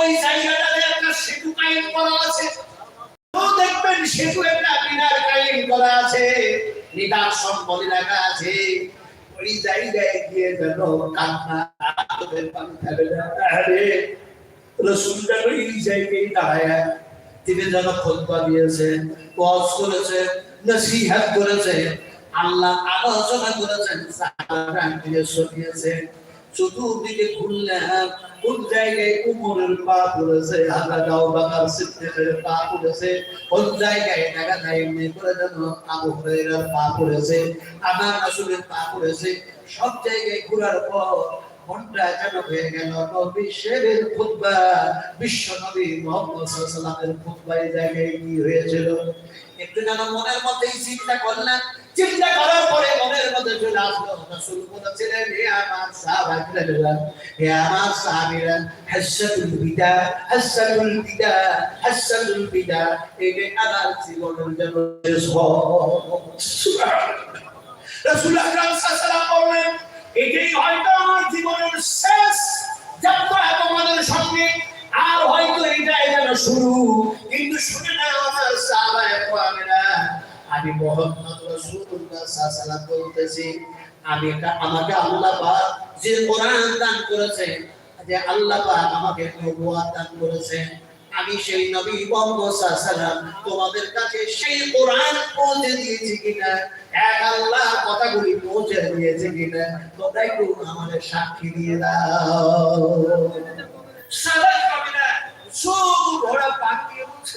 ওই জায়গাটাতে একটা সেতু কায়েম করা আছে। তো দেখবেন সেতু একটা মিনার কায়েম করা আছে। রাখা আছে। ওই জায়গায় গিয়ে যেন কান্না আরে রসুলটা ওই জায়গায় দাঁড়ায় তিনি যেন খোদবা দিয়েছেন ওয়াজ করেছেন নসিহত আল্লাহ আলোচনা করেছেন শুনিয়েছেন চতুর্দিকে কোন জায়গায় পা পড়েছে? পা পড়েছে। কোন জায়গায় এমনি করে যেন আবু পা পড়েছে? আমার পা পড়েছে। সব জায়গায় পর মনটা যেন হয়ে গেল খুতবা। বিশ্ব নবী মোহাম্মদ সাল্লামের খুতবা এই জায়গায় কি হয়েছিল? একটু যেন মনের মধ্যেই চিন্তা করলাম। চিন্তা করার পরে চলে আমার সাহাবারা হে আমার সাহাবীরা হাসাতুল বিদা হাসাতুল বিদা হাসাতুল বিদা এই যে আমার জীবনের জন্য শেষ রাসূল আকরাম সাল্লাল্লাহু বললেন এটাই হয়তো আমার জীবনের শেষ যাত্রা তোমাদের সঙ্গে আর হয়তো এটাই যেন শুরু কিন্তু শুনে না আমার সাহাবায়ে আমি মোহাম্মদ রাসূলুল্লাহ সাল্লাল্লাহু আলাইহি বলতেছি আমি আমাকে আল্লাহ পাক যে কোরআন দান করেছে, যে আল্লাহ পাক আমাকে নবুয়ত দান করেছে, আমি সেই নবী সাল্লাল্লাহু তোমাদের কাছে সেই কোরআন পৌঁছে দিয়েছি কিনা? এক আল্লাহ কথাগুলি পৌঁছে দিয়েছে কিনা? তোমরা একটু আমাদের সাক্ষী দিয়ে দাও। সাদা কবিরা সব ঘোড়া পাক দিয়ে বলছে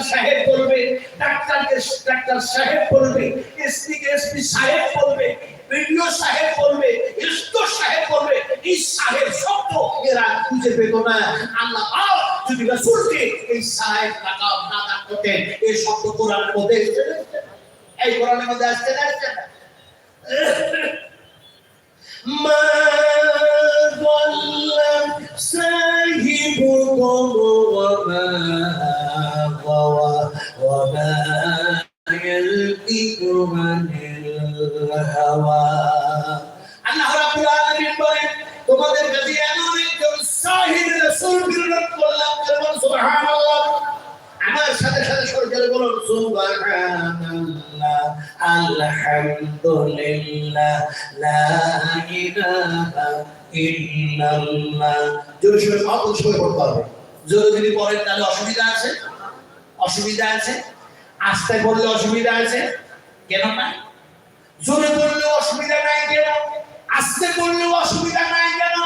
মাস্টার সাহেব বলবে, ডাক্তারকে ডাক্তার সাহেব বলবে এসপি কে এসপি সাহেব বলবে, বিডিও সাহেব বলবে ইস্তো সাহেব বলবে, এই সাহেব শব্দ এরা খুঁজে পেত না। আল্লাহ যদি রাসূলকে এই সাহেব টাকা না দান এই শব্দ কোরআনের মধ্যে এই কোরআনের মধ্যে আসছে না আসছে না? যদি শুনে পড়েন তাহলে অসুবিধা আছে? অসুবিধা আছে? আস্তে পড়লে অসুবিধা আছে? কেন না জোরে বললে অসুবিধা নাই কেন? আস্তে বললে অসুবিধা নাই কেন?